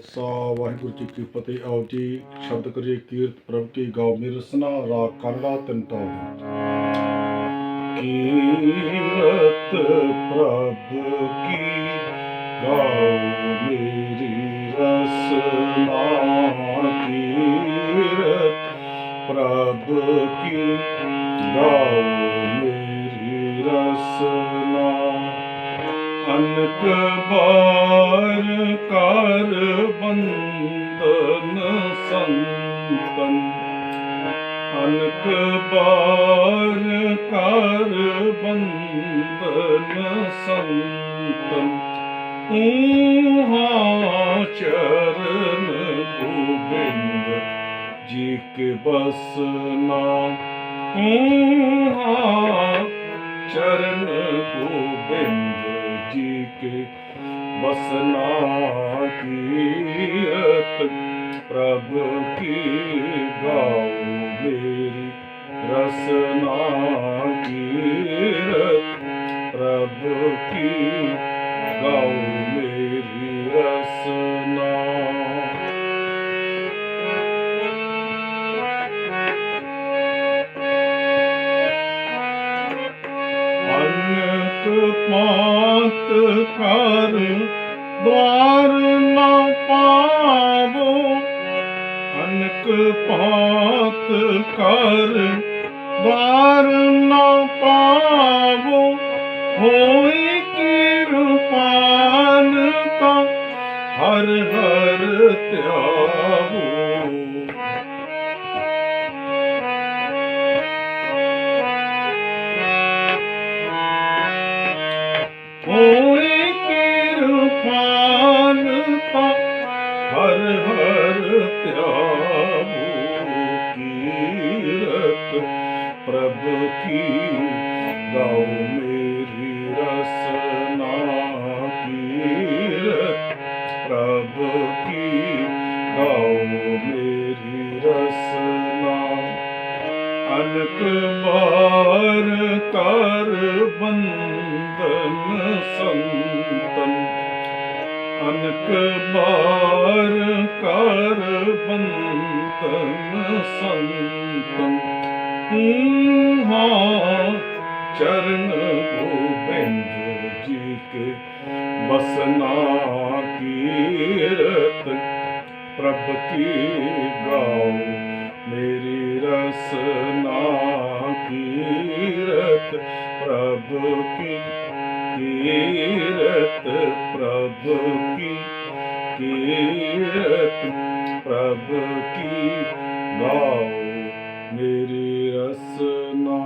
ਖਾਲਸਾ ਵਾਹਿਗੁਰੂ ਜੀ ਕੀ ਫਤਿਹ। ਆਓ ਜੀ, ਸ਼ਬਦ ਕਰੀਏ ਕੀਰਤ ਪ੍ਰਭ ਕੀ ਗਾਓ। ਮੇਰੀ ਰਸਨਾ ਰਾਗ ਕਾਨੜਾ ਤਿੰਨ ਤਾਲ ਕੀਰਤ ਪ੍ਰਭ ਕੀ ਗਾਓ। ਮੇਰੀ ਰਸਨਾ ਕੀਰਤ ਪ੍ਰਭ ਕੀ ਗਾਓ। ਮੇਰੀ ਰਸਨਾ ਅਨਕ ਬਾਰ ਕਰ ਬੰਦਨ ਸੰਤਨ। ਅਨਕ ਬਾਰ ਕਰ ਬੰਦਨ ਸੰਤਨ। ਉਹਾ ਚਰਨ ਗੋਬਿੰਦ ਜੀ ਕੇ ਬਸਨਾ ਉਹਾ ਚਰਨ ਗੋਬਿੰਦ ਜੀ ਕੇ ਬਸਨਾ ਕੀਰਤ ਪ੍ਰਭ ਕੀ ਗਾਉ ਮੇਰੀ ਰਸਨਾ ਕੀ ਅਨਕ ਪਾਤ ਕਰ ਦਵਾਰ ਨਾ ਪਾਵੋ, ਅਨਕ ਪਾਤ ਕਰ ਦਵਾਰ ਨਾ ਪਾਵੋ, ਹੋਈ ਕਿਰਪਾਨ ਤਾ ਹਰ ਹਰ ਧਿਆਵੋ। ਹਰ ਹਰ ਕੀਰਤ ਪ੍ਰਭ ਕੀ ਗਾਓ ਮੇਰੀ ਰਸਨਾ ਕੀਰਤ ਪ੍ਰਭ ਕੀ ਗਾਓ ਮੇਰੀ ਰਸਨਾ ਅਨਕ ਬਾਰ ਕਰ ਬੰਦਨ ਸੰਤਨ ਅਨਕ ਬਾਰ ਕਰ ਬੰਦਨ ਸੰਤਨ। ਊਹਾ ਚਰਨ ਗੋਬਿੰਦ ਜੀ ਕੇ ਬਸਨਾ ਕੀਰਤ, ਪ੍ਰਭ ਕੀ ਗਾਉ ਮੇਰੀ ਰਸਨਾ ਕੀਰਤ, ਪ੍ਰਭ ਕੀ ਕੀਰਤ ਪ੍ਰਭ ਕੀ, ਕੀਰਤ ਪ੍ਰਭ ਕੀ। ਗਾਓ ਮੇਰੀ ਰਸਨਾ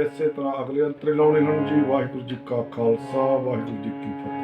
ਇਸੇ ਤਰ੍ਹਾਂ ਅਗਲੇ ਅੰਤਰੇ ਲਾਉਣੇ ਹਨ ਜੀ। ਵਾਹਿਗੁਰੂ ਜੀ ਕਾ ਖਾਲਸਾ, ਵਾਹਿਗੁਰੂ ਜੀ ਕੀ ਫਤਿਹ।